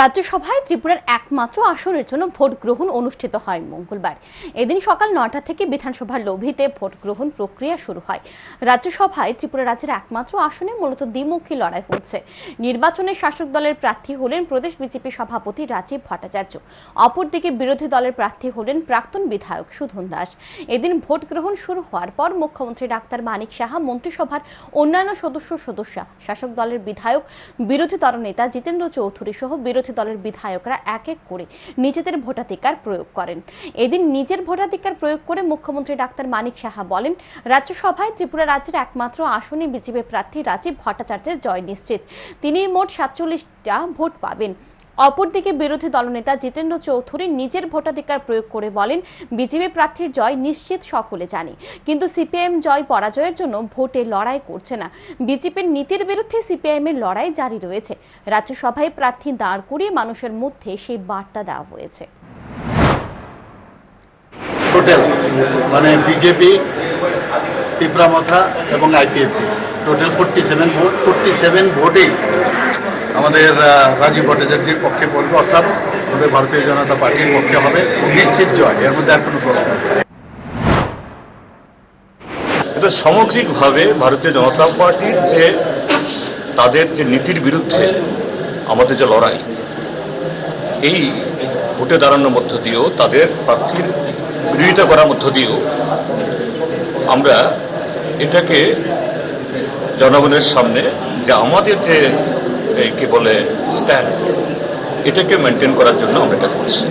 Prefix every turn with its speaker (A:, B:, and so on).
A: রাজ্যসভায় ত্রিপুরার একমাত্র আসনের জন্য ভোট গ্রহণ অনুষ্ঠিত হয় মঙ্গলবার। এদিন সকাল নটা থেকে বিধানসভার লোভিতে ভোট গ্রহণ প্রক্রিয়া শুরু হয়। রাজ্যসভায় ত্রিপুরা রাজ্যের একমাত্র আসনে মূলত দ্বিমুখী লড়াই হচ্ছে। নির্বাচনে শাসক দলের প্রার্থী হলেন প্রদেশ বিজেপি সভাপতি রাজীব ভট্টাচার্য। অপরদিকে বিরোধী দলের প্রার্থী হলেন প্রাক্তন বিধায়ক সুধন দাস। এদিন ভোট গ্রহণ শুরু হওয়ার পর মুখ্যমন্ত্রী ডাক্তার মানিক সাহা, মন্ত্রিসভার অন্যান্য সদস্য সদস্যা, শাসক দলের বিধায়ক, বিরোধী দলনেতা জিতেন্দ্র চৌধুরী সহ বিরোধী দলের বিধায়করা এক এক করে নিজেদের ভোটাধিকার প্রয়োগ করেন। এদিন নিজের ভোটাধিকার প্রয়োগ করে মুখ্যমন্ত্রী ডাক্তার মানিক সাহা বলেন, রাজ্যসভায় ত্রিপুরা রাজ্যের একমাত্র আসনে বিজেপি প্রার্থী রাজীব ভট্টাচার্যের জয় নিশ্চিত। তিনি মোট সাতচল্লিশটা ভোট পাবেন। অপরদিকে বিরোধী দলনেতা জিতেন্দ্র চৌধুরী নিজের ভোটাধিকার প্রয়োগ করে বলেন, বিজেপি প্রার্থীর জয় নিশ্চিত সকলে জানে, কিন্তু সিপিআইএম জয় পরাজয়ের জন্য ভোটে লড়াই করছে না। বিজেপির নীতির বিরুদ্ধে সিপিআইএম এর লড়াই জারি রয়েছে। রাজ্যসভায় প্রার্থী দাঁড় করিয়ে মানুষের মধ্যে সেই বার্তা দেওয়া হয়েছে।
B: টোটাল মানে বিজেপি এবং IPFT total forty seven vote forty seven আমাদের রাজীব ভট্টাচার্যের পক্ষে পড়বে, অর্থাৎ আমাদের ভারতীয় জনতা পার্টির পক্ষে হবে নিশ্চিত জয়, এর মধ্যে আর কোনো প্রশ্ন নেই।
C: এটা সামগ্রিকভাবে ভারতীয় জনতা পার্টির যে তাদের যে নীতির বিরুদ্ধে আমাদের যে লড়াই, এই ভোটে দাঁড়ানোর মধ্য দিয়েও, তাদের প্রার্থীর বিরোধিতা করার মধ্য দিয়েও আমরা এটাকে জনগণের সামনে যে আমাদের যে এই কি বলে স্ট্যান্ড এটাকে মেনটেন করার জন্য আমরা এটা করছি।